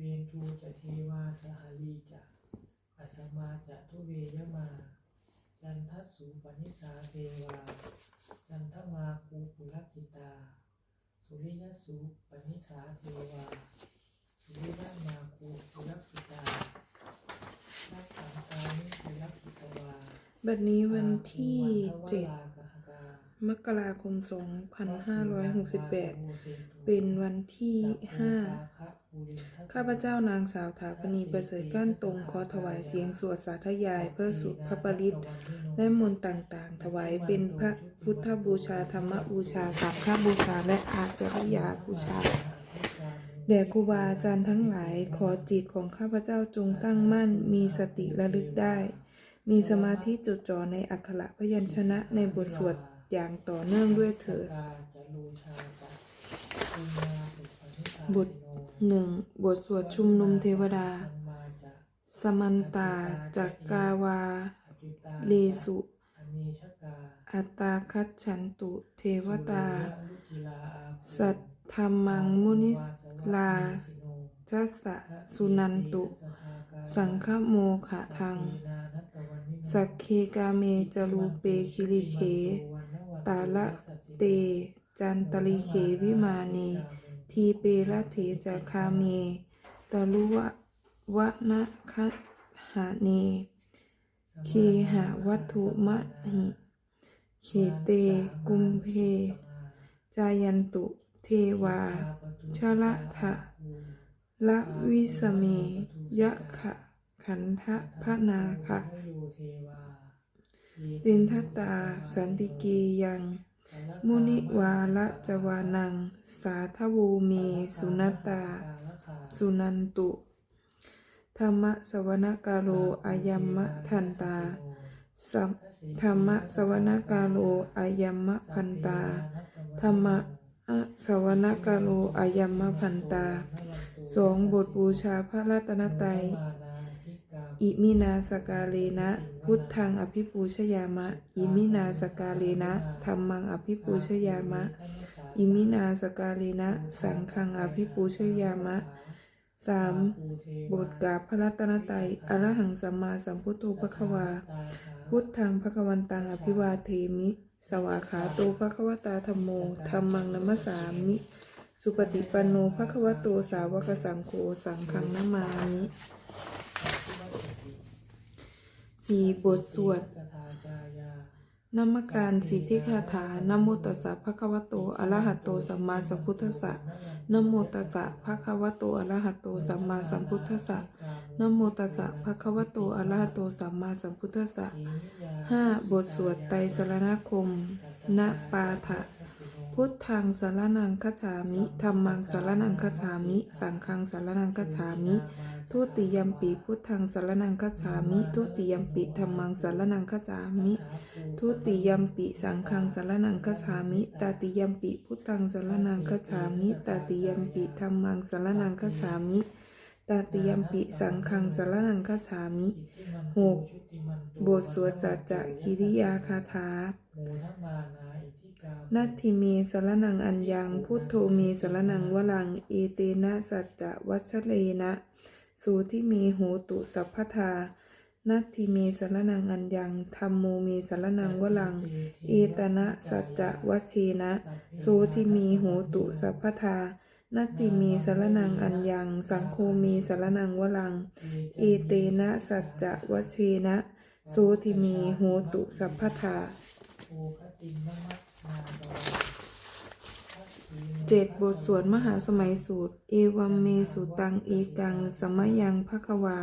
เวทูจะเทวาสหลีจะอัสมาจะทุเวยมา จันทสุปนิสาเทวา จันทมาคูปุลกิตา สุริยสุปนิสาเทวา สุริยมาคูปุลกิตานักขังตานิปุลกิตวาบัดนี้วันที่เจ็ด7มกราคม 2568 เป็นวันที่5 ข้าพเจ้านางสาวถาปณีประเสริฐก้านตรงขอถวายเสียงสวดสาธยาย เพื่อสุดพระปริตและมนต์ต่างๆ ถวายเป็นพระพุทธบูชาธรรมบูชาสังฆบูชาและอาจริยาบูชาแด่ครูบาอาจารย์ทั้งหลายขอจิตของข้าพเจ้าจงตั้งมั่น มีสติระลึกได้ มีสมาธิจดจ่อในอักขระพยัญชนะในบทสวดอย่างต่อเนื่องด้วยเถิด บทหนึ่งบทสวดชุมนุมเทวดา สมันตาจักกาวา เลสุ อัตตาคัจฉันตุเทวตา สัทธรรมังมุนิสลาจัสสะสุนันตุ สังฆโมขะทัง สักเคกาเมจรูเปคิริเค ตาละเต จันตลิเควิมาเน ทีเปละเถจาคาเมตะลุวะวะนะคะหาเนเคหาวัตถุมะหิเขเตกุมเพ จายันตุเทวา ชละทะละวิสเมยะขะขันทะพะนาคะตินทตาสันติกียัง มุนิวาละจวานัง สาทวูเม สุนตา สุนันตุ ธรรมะสวนกาโลอายัมมะทันตาสัมธรรมะสวนกาโลอายัมมะพันตา ธรรมะสวนกาโลอายัมมะพันตา สองบทบูชาพระรัตนตรัย อิมินาสกาเลนะ พุทธังอภิปูชยามะ อิมินาสกาเลนะธรรมังอภิปูชยามะ อิมินาสกาเลนะ สังฆังอภิปูชยามะสามบทกาพระรัตนตรัยอรหังสัมมาสัมพุทโธพระควา พุทธังพระควันตังอภิวาเทมิ สวาขาโตพระควตาธรรมโมธรรมังนัมสสามิ สุปฏิปันโนพระควโตสาวกสังโฆสังฆังนามามิ สี่บทสวดนมการสิทธิคาถานโมตัสสะภะคะวะโตอะระหะโตสัมมาสัมพุทธัสสะนโมตัสสะภะคะวะโตอะระหะโตสัมมาสัมพุทธัสสะนโมตัสสะภะคะวะโตอะระหะโตสัมมาสัมพุทธัสสะห้าบทสวดไตรสรณคมณปาฐะพุทธังสารนังคฉามิธรรมังสารนังคฉามิ สังฆังสารนังคฉามิ ทุติยมปิพุทธังสารนังคัจฉามิ ทุติยมปิธรรมังสารนังคัจฉามิ ทุติยมปิสังฆังสารนังคัจฉามิตาติยมปิพุทธังสารนังคัจฉามิตาติยมปิธรรมังสารนังคัจฉามิตาติยมปิสังฆังสารนังคัจามิหกบทสวดสัจจะกิริยาคาถานัตถิเมสารนังอัญญังพุทโธเมสารนังวลัง เอเตนะสัจจะวัชเลนะ สูทิเมโหตุสัพพทานัตถิเมสรนังอัญญังธรรมโมเมสรนังวลังเอตนะสัจจะวัชเชนะ สูทิเมโหตุสัพพทา นัตติเมสรนังอัญญัง สังโฆเมสรนังวลังเอเตนะสัจจะวัชเชนะ สูทิเมโหตุสัพพทา เจ็ดบทสวดมหาสมัยสูตร เอวัมเมสุตังเอกัง สมยังภควา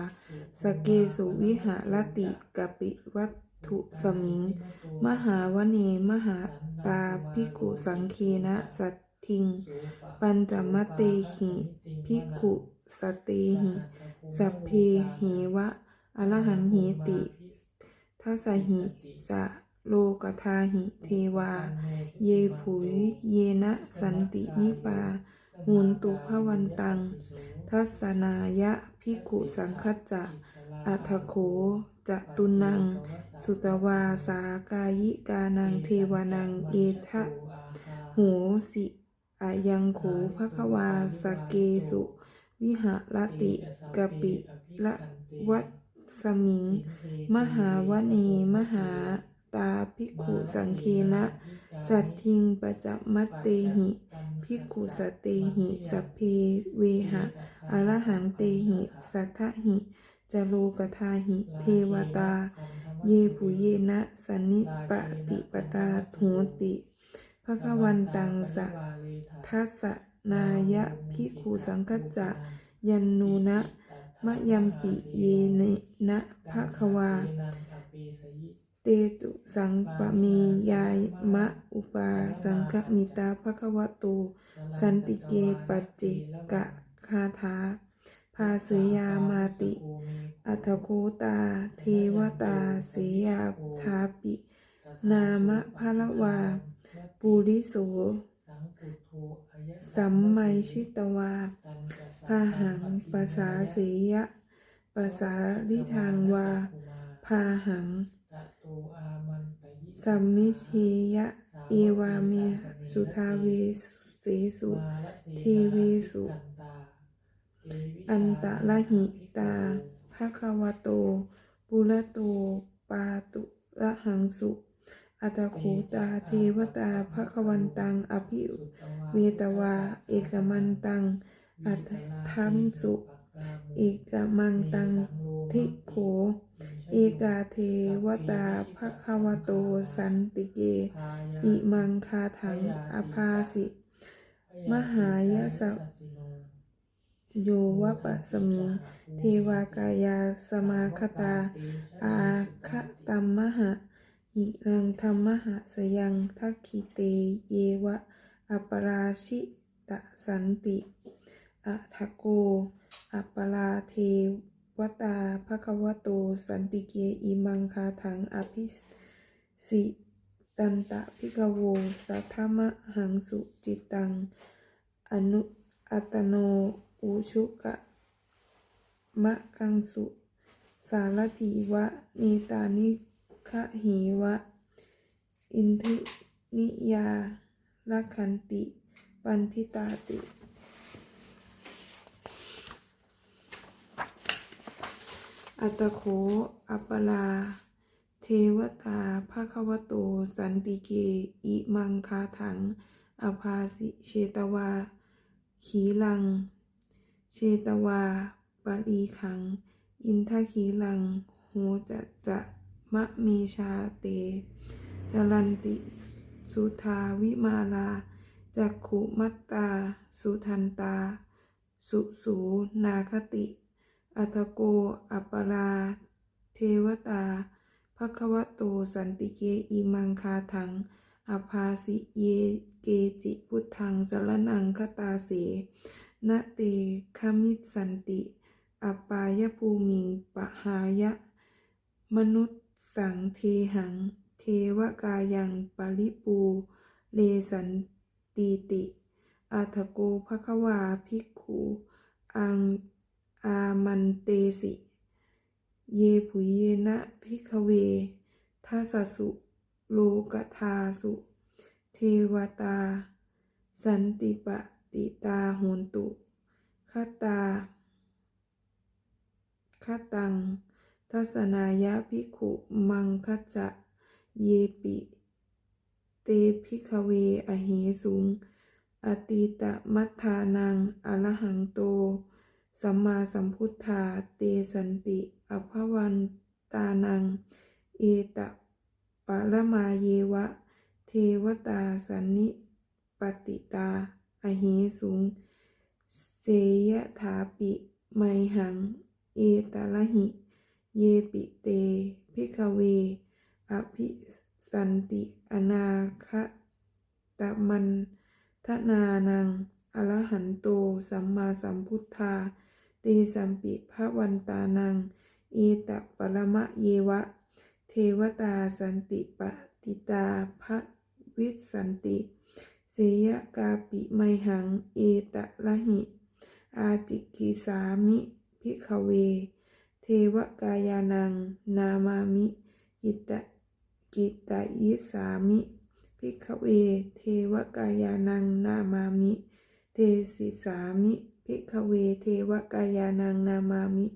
สเกสุวิหารติกปิวัตถุสมิง มหาวเนมหาตาภิกขุสังเคนะสัตทิง ปัญจมเตหิภิกขุสเตหิสัพเพหิวะอรหันหิติทัสหิสะ โลกทาหิเทวา เยผุย เยนะสันตินิปา มุนตุภวันตัง ทัสสนายะพิกุสังคจะ อัทโขจะตุนัง สุตวาสากายิกานังเทวานัง เอทะโหสิอายังโขภควาสเกสุ วิหารติกปิละวัดสมิง มหาวเนมหา ตาภิกขุสังเคนะ สัตทิงปะจมัตเตหิ ภิกขุสตเตหิสัพเพเวหะอรหังเตหิ สัทธหิจโลกทาหิ เทวตา เยปุเยนะสันนิปติปตาโหติภคะวันตังสะทัสนายะภิกขุสังกัจะยันนูนะมะยัมปิเยเนนะภะคะวา เตตุสังปะเมยายมะอุปาสังคมิตาภควโตสันติเกปัจเจกะคาถาภาสยามาติ อัทโคตา เทวตาเสยาชาปิ นามะพะละวา ปุริโสสัมไมชิตวาพาหังปะสาเสยะปะสาลิทางวาพาหัง สัมมิเชยะเอวาเมสุทาเวเสสุเทเวสุ อันตะละหิตาภะคะวะโต ปุระโต ปาตุละหังสุอัตโขตาเทวตาภะคะวันตัง อภิเวตวา เอกมันตัง อัตถังสุ เอกมังตัง ทิโข เอกาเทวตาภะคะวโตสันติเก อิมังคาถังอภาสิ มหายสโยวะปะสมิง เทวากายาสมาคตา อาคะตัมมหะหิรังธรรมหะสยังทักขิเตเยวะอัปราชิตสันติอะทะโก อัปปราเท วตาภควโต สันติเกอิมังคาถังอภิสิตันตะพิกโว สัทธมะหังสุจิตัง อนุอัตโน อุชุกะมะกังสุ สารถีวะเนตานิคะหีวะ อินทินิยาลักขันติ ปันทิตาติ อัตโข อัปปลา เทวตาภะควโต สันติเก อิมังคาถัง อภาสิเชตวา ขีลัง เชตวาปรีขัง อินทขีลัง โหจะจะมะเมชาเต จรันติ สุทาวิมาลา จักขุมัตตา สุทันตา สุสูนาคติ อัตโก อัปราเทวตาภควโต สันติเกอิมังคาถัง อภาสิเยเกจิพุทธังสรนังคตาเสนเตคมิสันติอัปายภูมิงปหายะ มนุษย์สังเทหัง เทวกายังปริปู เลสันตีติอัทโกภควาภิกขุ อัง อามันเตสิ เยผุเยนะพิกเวทัสสุโลกทาสุ เทวตา สันติปติตาโหนตุคตาคตัง ทัศนายะภิขุมังคจจะเยปิ เตภิกเวอเหสุงอติตะมัทธานังอรหังโต สัมมาสัมพุทธาเตสันติ อภวันตานัง เอตปะละมาเยวะ เทวตาสันนิปติตาอเหสุง เสยถาปิไมหัง เอตละหิ เยปิเตภิกเว อภิสันติ อนาคะตะมันทนานังอรหันโต สัมมาสัมพุทธา ตสัมปิภะวันตานังเอตะปรมะเยวะ เทวตาสันติปติตาภะวิสันติเสยกาปิไมหัง เอตะละหิ อาจิกิสามิภิขเว เทวกายานัง นามามิกิตะกิตะยิสามิภิขเว เทวกายานัง นามามิ เทสิสามิ ภิกขเวเทวกายานังนามามิ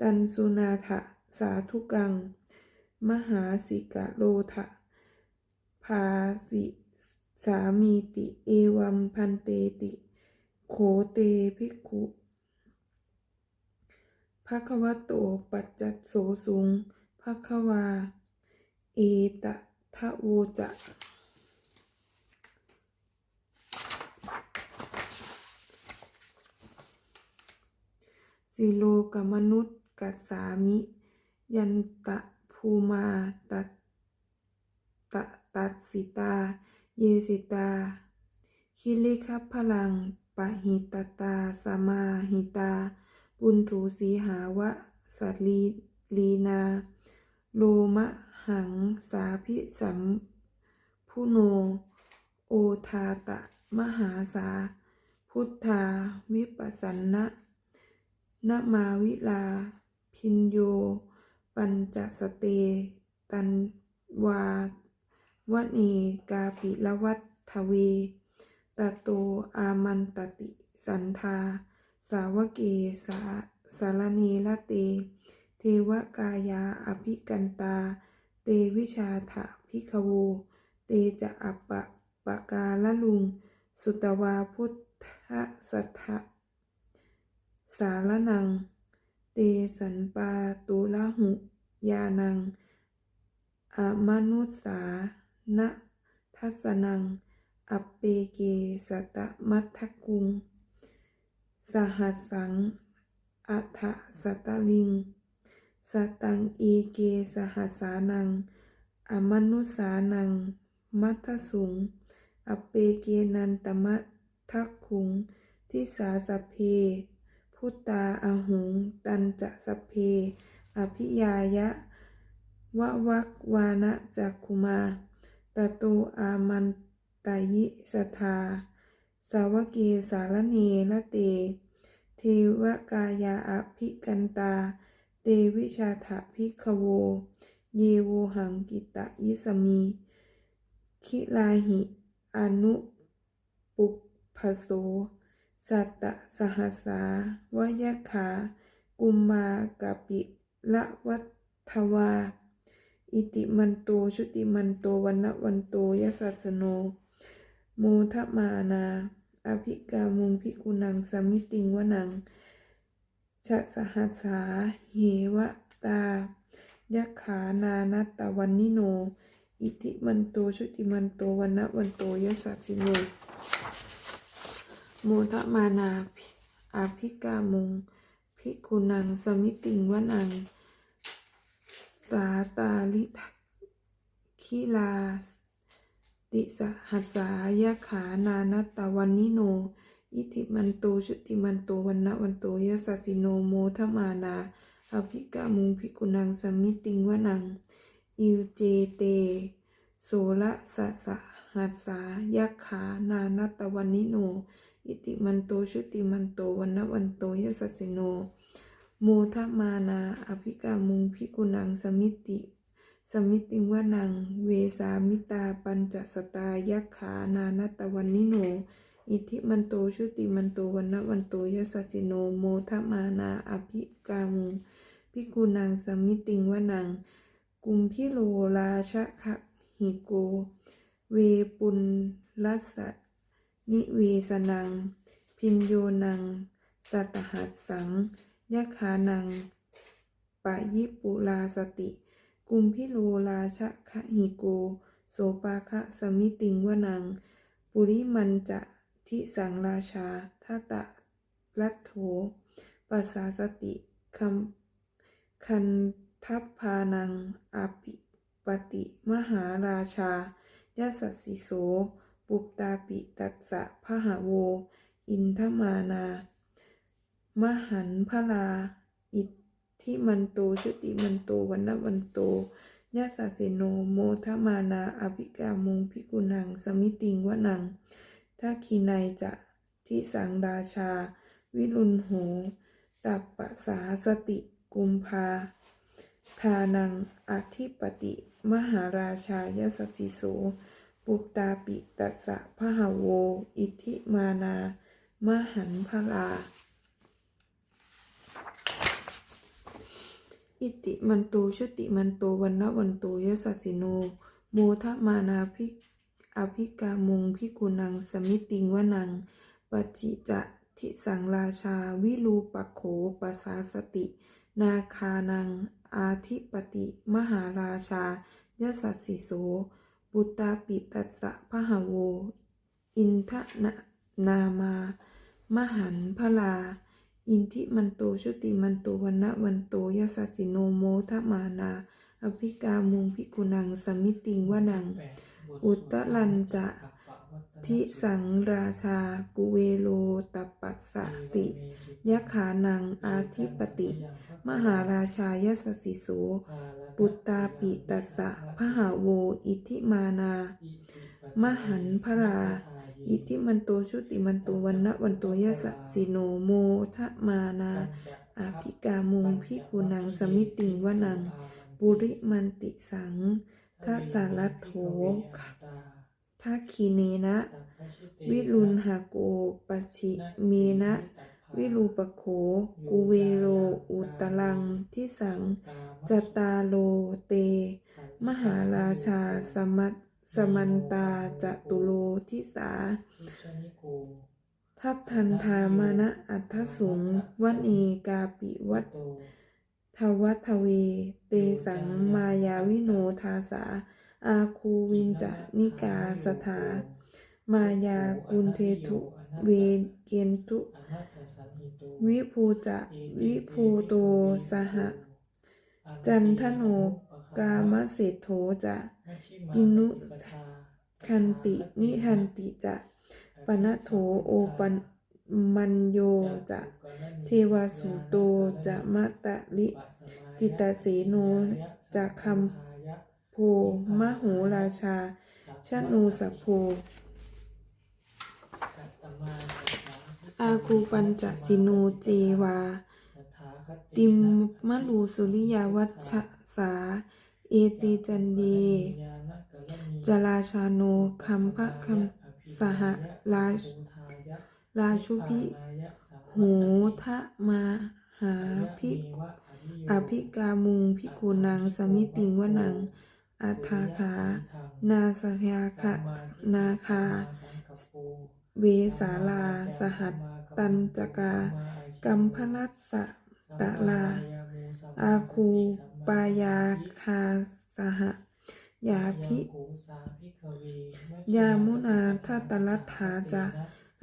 ตันสุนาถะสาธุกัง มหาสิกะโลทะภาสิสามีติเอวัมพันเตติ โขเตภิกขุภะคะวะโตปัจจัตโสสุงภะคะวา เอตะทะโวจะ สิโลกมนุษย์กัสสามิ ยันตะภูมาตัตตะตัดสิตา เยสิตา คิริคัพพลัง ปะหิตตาสมาหิตา ปุณถูสีหาวะสัตลีลีนา โลมะหังสาพิสัมพุโน โอทาตะ มหาสา พุทธา วิปัสสนะ นมาวิลา พินโย ปัญจสเต ตันวาวณีกาปิละวัตทเวตโตอามันตติ สันทา สาวเกสาสารเนละเต เทวกายาอภิกันตา เตวิชาถะพิกโว เตจะอัปปะปะกาละลุง สุตวาพุทธสัทธ สารนัง เตสันปาตุละหุยานังอมนุสสานะทัสนัง อัปเปเกสตะมัทกุง สหัสสัง อัฏฐสตลิง สตังอีเกสหัสานัง อมนุษสานัง มัทสุง อัปเปเกนันตมัททักขุง ทิสาสเพ พุตตาอาหุง ตันจะสเพ อภิยายะวะวักวานะจักคุมาตโตอามันตายิสทา สาวเกสารเนละเต เทวกายาอภิกันตา เตวิชาถะพิกโว เยโวหังกิตะยิสมี คิลาหิ อนุปุปพโส สัตตสหัสาวายขา กุมมากะปิละวัฏวา อิติมันโตชุติมันโตวันนะวันโตยสัสโน โมทมานาอภิกามุงพิกุนังสมิติงวนังชะสหัสาเหวตายักขานานัตตวันนิโน อิติมันโตชุติมันโตวันนะวันโตยสัสโน โมทมานาอภิกามุงพิกุนัง สมิติงวนัง สาตาลิทคิลาสติสหัสายะขานานัตตะวันนิโน อิทิมันโตชุติมันโตวันนะวันโตยสัสสิโนโมทมานาอภิกามุงพิกุนัง สมิติงวนัง อิวเจเต โสละสะสะหัสายะขานานัตตะวันนิโน อิติมันโตชุติมันโตวันนวันโตยสัสสิโนโมทมานาอภิกามุงพิกุนังสมิติ สมิติงวนัง เวสามิตาปัญจสตายักขานานตตวันนิโน อิทิมันโตชุติมันโตวันนวันโตยสสจิโนโมทมานาอภิกามุงพิกุนังสมิติงวนัง กุมพิโลราชะคะหิโก เวปุลลัสสะ นิเวสนัง พินโยนัง สัตหัสสังยะขานัง ปะยิปุลาสติ กุมพิโลราชะคะหิโก โสปาคะสมิติงวนัง ปุริมันจะทิสังราชาทตะรัตโถปัสสาสติคัมคันทัพพานังอาปิปติ มหาราชายาสัสสิโส ปุปตาปิตัสสะพหโว อินทมานา มหันพลา อิทธิมันโตชุติมันโตวันนวันโตยะสสเสโนโมทมานา อภิกามุงพิกุนัง สมิติงวนังทักขีไนจะทิสังราชา วิรุณโหตัปปะสาสติกุมภา ทานังอธิปติ มหาราชายสัสสิโส ปุปตาปิตัสสะพหโว อิทิมานา มหันพลา อิติมันโตชติมันโตวันนวันโตยสัสสิโนโมทะมานาภิอภิกามุงพิกุนังสมิติงวนังปัจิจะทิสังราชาวิรูปโขปัสสาสติ นาคานัง อาธิปติ มหาราชายสัสสิโส อุตตาปิตัสสะพหโว อินทนะนามามหันพลา อินทิมันโตชุติมันโตวันนะวันโตยสัสสิโนโมทมานา อภิกามุงพิกุนังสมิติงวนัง อุตตลันจะ ทิสังราชากุเวโลตปัสสติยะขานังอาธิปติ มหาราชายสสิโสปุตตาปิตัสสะพหาโว อิทิมานา มหันพรา อิทิมันโตชุติมันโตวันนะวันโตยสสิโนโมทะมานาอาภิกามุงพิกุนังสมิติงวนัง ปุริมันติสังทัสสารโถ ทักคีเนนะ วิรุณหาโกปชิเมนะ วิรูปโขกุเวโร อุตตลังทิสัง จตาโลเต มหาราชาสมัตสมันตาจตุโลทิสา ทัพทันธามนะอัทธสุงวันเอกาปิวัตทวัตเว เตสังมายาวิโนทาสา อาคูวินจะนิกาสถา มายากุนเททุเวเกนตุ วิภูจะวิภูโตสหจันทโนกามเศรษโธจะกินุคันตินิหันติจะปณโถโอปันมันโยจะเทวาสุโตจะมะตะลิกิตาเสโนจะคำ โพมโหราชาชนูสัพโพ อาคูปัญจสิโนเจวา ติมมะลูสุริยาวัชสา เอเตจันเยจราชาโนคัมภะคัมสหราชราชุพิโหทะมาหาภิกอภิกามุงพิกุนังสมิติงวนัง อัฏฐาขานาสยาคะนาคา เวสาลา สหัตตันจกา กัมพลัสสะตะลา อาคูปายาคาสหยาพิยามุนาทัตลัทธาจะ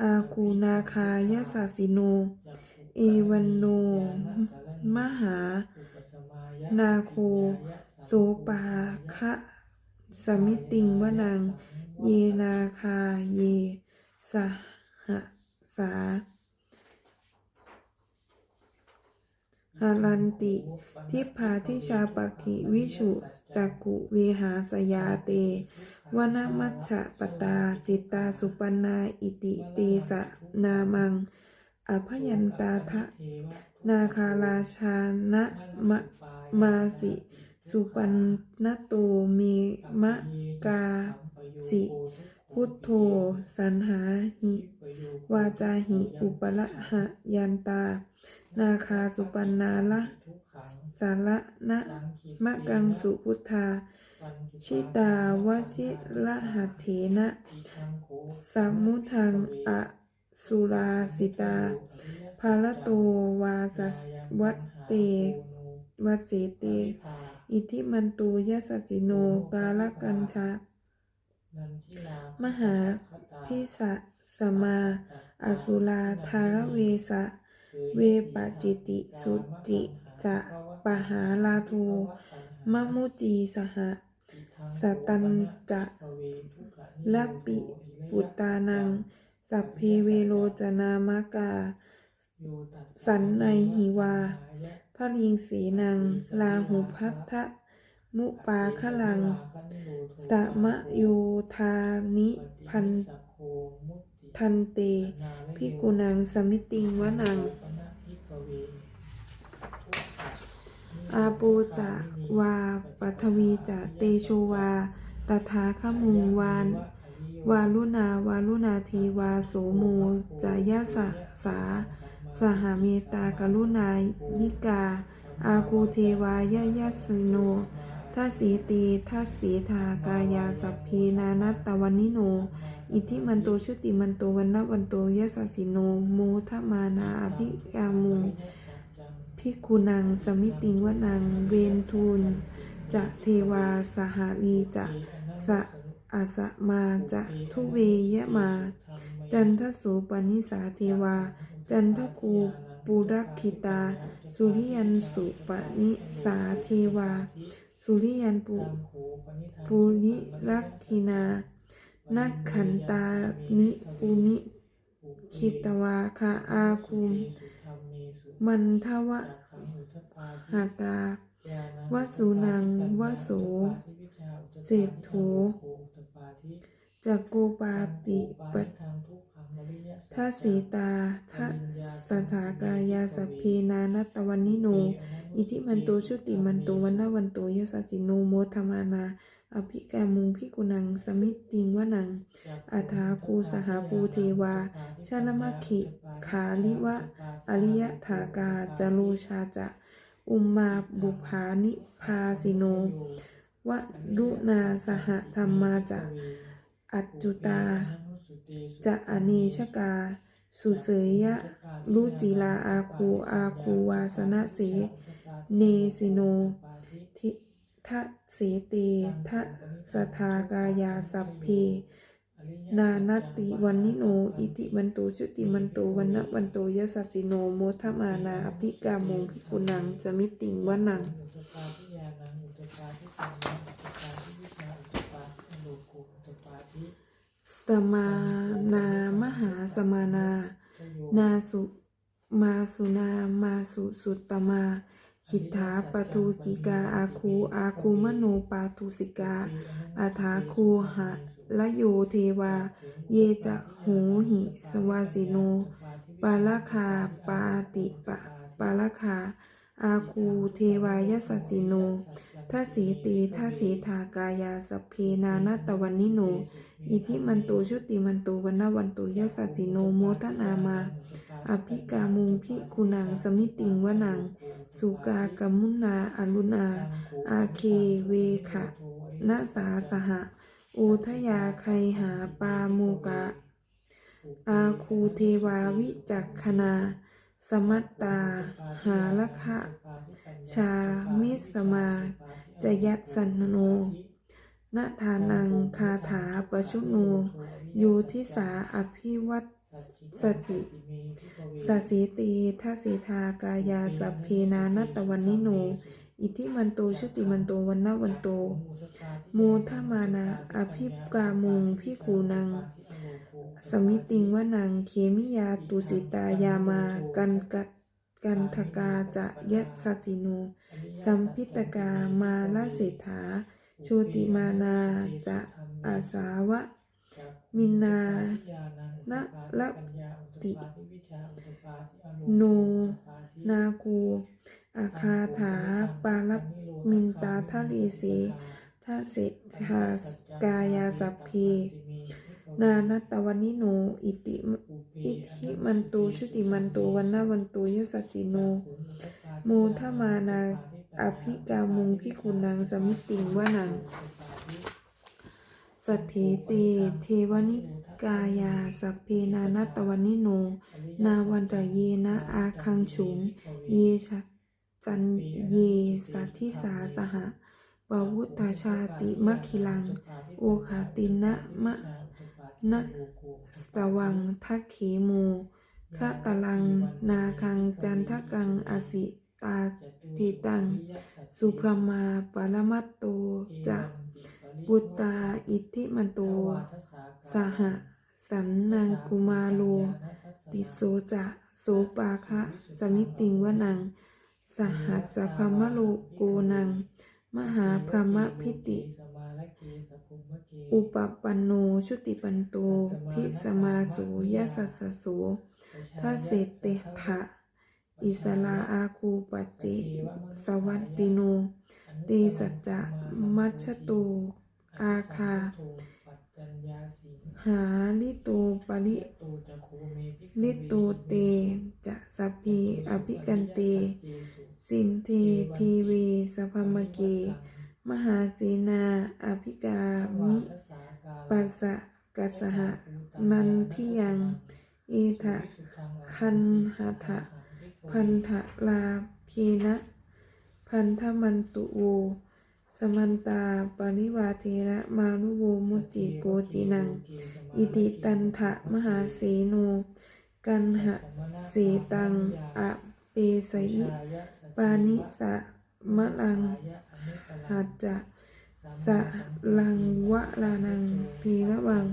อาคูนาคายสาสิโน เอวันโน มหา นาโคโสปาคะสมิติงวนัง เยนาคาเย สหสาหารันติ ทิพาทิชาปกิวิชุจักกุเวหาสยาเตวนามัชฌะปตา จิตตาสุปันนาอิติเตสะนามัง อภยันตาทะนาคาราชานะมะมาสิ สุปันนโตเมมะกาสิ พุทโธ สันหาหิ วาจาหิ อุปละหะยันตา นาคาสุปันนาละ สาระนะมะกังสุพุทธา ชิตาวชิละหัเถนะสัมมุทังอะสุราสิตา ภาลโตวาสวัตเตวัสเสเต อิทิมันตูยสัสิโนกาลกัญชามหาพิสะสมาอสุราธารเวสะ เวปจิติสุจิจะปหาลาโทมมุจีสหะสตันจะลัปปิปุตานัง สัพเพเวโลจนามากา สันในหิวา ระลิงสีนังลาหุพัทธะมุปาคลังสะมะโยธานิพันทันเตพิกุนังสมิติงวนัง อาปูจะวาปัทวีจะเตโชวา ตถาคมุงวานววาลุนาวาลุนาทีวาโสโมจายาสะสา สหเมตากรุณายิกา อาคูเทวายายาสโนทัสีตีทัสีทากายาสัพพีนานัตตวันนิโน อิทิมันโตชุติมันโตวันนวันโตยะสสิโนโมทมานาอภิกามุงพิกุนังสมิติงวนังเวนทูลจะเทวาสหารีจะสะอาสมาจะทุเวยะมา จันทสูปนิสาเทวา จันทกูปุรักขิตา สุริยันสุปนิสาเทวา สุริยันปุปุริรักขินา นักขันตานิปุนิคิตวาคาอาคุม มันทวะหาตาวสุนังวโสเศรษโถจักโกปาติปะ ทัสสีตาทัสถากายาสัพเพนานัตวันนิโน อิทิมันโตชุติมันโตวันนาวันโตยสสสิโนโมทมานา อภิแกมุงพิกุนัง สมิตติงวนังอาทาคูสหภูเทวา ชาลมะขิขาลิวะ อริยถากาจโลชาจะ อุมมาบุภานิพาสิโนวะรุนาสหธรรมาจะ อัจจุตา จะอเนชกา สุเสยยะรุจิลาอาคูอาคูวาสนะเส เนสิโน ทิทะเสเตทะสทากายาสัพเพนานาติวันนิโน อิติมันโตชุติมันโตวันนะวันโตยสัสสิโนโมทมานาอภิกามงพิกุนังสมิติงวนังอุตปาทิยานังอุตปาทิสังนังอุตปาทิวิชาอุตปาทิอโลกุอุตปาทิ สมานามหาสมานา นาสุมาสุนามาสุสุตตมาขิทธาปทุกิกาอาคูอาคูมโนปาทุสิกาอาถาคูหะละโยเทวา เยจะหูหิสวาสิโน ปาลคาปาติปะปาลคา อาคูเทวายสัสสิโนทัสีตีทัสีทากายาสพเพนานาตวันนิโน อิทิมันโตชุติมันโตวันนาวันโตยสัสิโนโมทนามา อภิกามุงพิคุนังสมิติงวนัง สุกากมุนาอรุณา อาเคเวขะนาสาสหะโอทยาไคหาปาโมกะ อาคูเทวาวิจักขณา สมัตตา หาละคะชามิสมาจยัตสันโนนาทานังคาถาปชุโนโยทิสาอภิวัตสติสสีตีทัสสีทากายาสัพเพนานตวันนิโน อิทิมันโตชุติมันโตวันนาวันโต โมทมานาอภิกามุงพิคูนัง สมิติงวนังเคมิยาตุสิตายามากันกัดกันทกาจะยะสัสิโนสัมพิตกามาลเศรษฐาโชติมานาจะอาสาวะ มินานะละติโนนาคูอาคาถาปาลมินตาทะเลเสทะเสทากายาสัพเพ นานัตตวันนิโน อิติมอิทิมันโตชุติมันโตวันนาวันโตยสัสสิโนโมทมานาอภิกามุงพิคุนังสมิติงวนังสัทเถเตเทวนิกายาสัพเพนานัตตวันนิโน นาวันตะเยนะอาคังฉุงเยชะจันเยสัทธิสาสหะปวุตตาชาติมะคิลัง โอคาตินะมะ นะสวังทักขโมคะตะลัง นาคังจันทกังอสิตาติตัง สุพรมาปรมัตโตจะปุตตาอิทธิมันโต สหะสันนังกุมาโล ติโสจะโสปาคะ สมิติงวนัง สหัสพมโลโกนัง มหาพรหมพิติ อุปปันโนชุติปันโตพิสมาสูยะสัสสะโสทะเสเตถะอิสลาอาคูปจิสวัตติโนตีสัจจะมัชตู อาคา จัญญาสิงหาลิโตปริลิโตจะโคเมภิกขเวลิโตเตจะสัพพีอภิกันเต สินเททีเวสพมเก มหาเสนาอภิกามิปัสสะกัสสหะมันทิยังเอทะคันหะทะพันธะลาเคนะ พันธมันตุโว สมันตาปริวาเทระมานุโวมุจิโกจินัง อิติตันทะมหาเสโน กันหะเสตังอะเปสยิปานิสะมะลังหัจจะสะลังวะลานังพีระวัง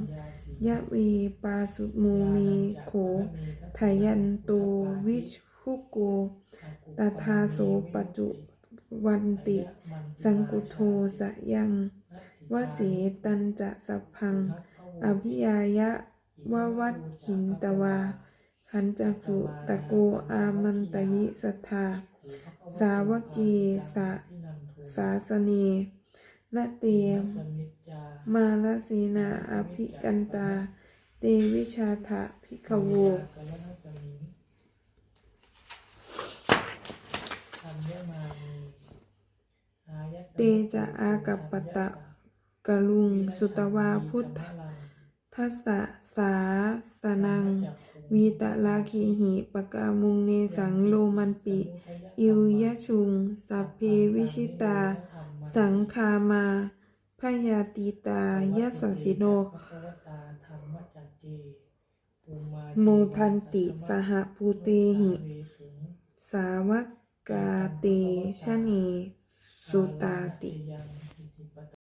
ยะเวปาสุมเมโขไทยันโตวิชุโกตถาโสปัจจุ วันติ สังกุโทสะยังวเสตันจะสัพพัง อภิยายะววัดขินตวา ขันจักุตะโกอามันตยิสัทธา สาวกีสะสาสเนละเตมมาลสีนาอภิกันตา เตวิชาทะพิขโวเเตจะอากัปปตะกะลุง สุตวาพุทธทัสสะสาสนัง วีตะลาคีหิปกามุงเนสังโลมันปิ อิวยะชุง สัพเพวิชิตา สังคามาพยาติตายะสัสิโนโมทันติสหภูเตหิ สาวกาเตชะเน สุตาติยัง